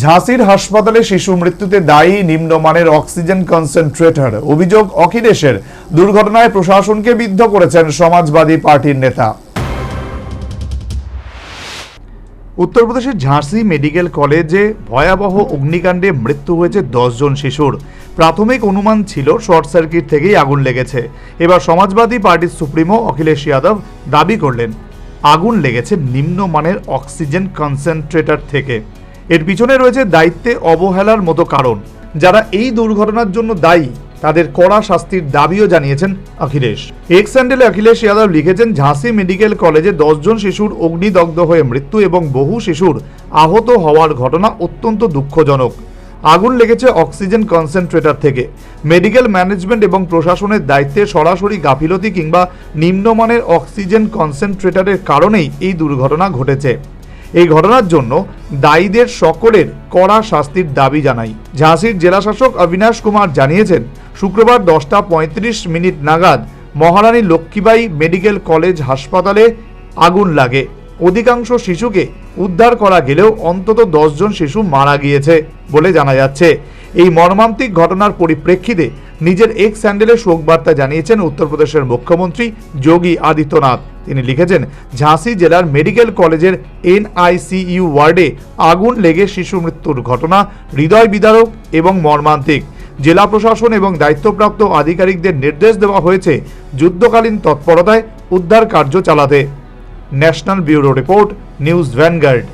ঝাঁসির হাসপাতালে শিশু মৃত্যুতে দায়ী নিম্নমানের অক্সিজেন কনসেন্ট্রেটর। অভিযোগ, অখিলেশের দুর্ঘটনায় প্রশাসনকে বিদ্ধ করেছেন সমাজবাদী পার্টির নেতা। উত্তরপ্রদেশের ঝাঁসি মেডিকেল কলেজে ভয়াবহ অগ্নিকাণ্ডে মৃত্যু হয়েছে দশজন শিশুর। প্রাথমিক অনুমান ছিল শর্ট সার্কিট থেকেই আগুন লেগেছে। এবার সমাজবাদী পার্টির সুপ্রিমো অখিলেশ যাদব দাবি করলেন, আগুন লেগেছে নিম্নমানের অক্সিজেন কনসেন্ট্রেটর থেকে। এর পিছনে রয়েছে দায়িত্বে অবহেলার মতো কারণ। যারা এই দুর্ঘটনার জন্য দায়ী, তাদের কড়া শাস্তির দাবিও জানিয়েছেন অখিলেশ। এক্স স্যান্ডেলে অখিলেশ যাদব লিখেছেন, ঝাঁসি মেডিকেল কলেজে দশজন শিশুর অগ্নিদগ্ধ হয়ে মৃত্যু এবং বহু শিশুর আহত হওয়ার ঘটনা অত্যন্ত দুঃখজনক। আগুন লেগেছে অক্সিজেন কনসেন্ট্রেটর থেকে। মেডিকেল ম্যানেজমেন্ট এবং প্রশাসনের দায়িত্বে সরাসরি গাফিলতি কিংবা নিম্নমানের অক্সিজেন কনসেন্ট্রেটরের কারণেই এই দুর্ঘটনা ঘটেছে। এই ঘটনার জন্য দায়ীদের সকলের কড়া শাস্তির দাবি জানাই। ঝাঁসির জেলাশাসক অবিনাশ কুমার জানিয়েছেন, শুক্রবার দশটা পঁয়ত্রিশ মিনিট নাগাদ মহারানী লক্ষ্মীবাই মেডিকেল কলেজ হাসপাতালে আগুন লাগে। অধিকাংশ শিশুকে উদ্ধার করা গেলেও অন্তত দশজন শিশু মারা গিয়েছে বলে জানা যাচ্ছে। এই মর্মান্তিক ঘটনার পরিপ্রেক্ষিতে নিজের এক্স স্যান্ডেলে শোকবার্তা জানিয়েছেন উত্তরপ্রদেশের মুখ্যমন্ত্রী যোগী আদিত্যনাথ। তিনি লিখেছেন, ঝাঁসি জেলার মেডিকেল কলেজের এনআইসিইউ ওয়ার্ডে আগুন লেগে শিশু মৃত্যুর ঘটনা, হৃদয় বিদারক এবং মর্মান্তিক। জেলা প্রশাসন এবং দায়িত্বপ্রাপ্ত আধিকারিকদের নির্দেশ দেওয়া হয়েছে যুদ্ধকালীন তৎপরতায় উদ্ধার কার্য চালাতে। National bureau report, news vanguard.